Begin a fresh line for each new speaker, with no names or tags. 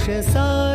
precious son.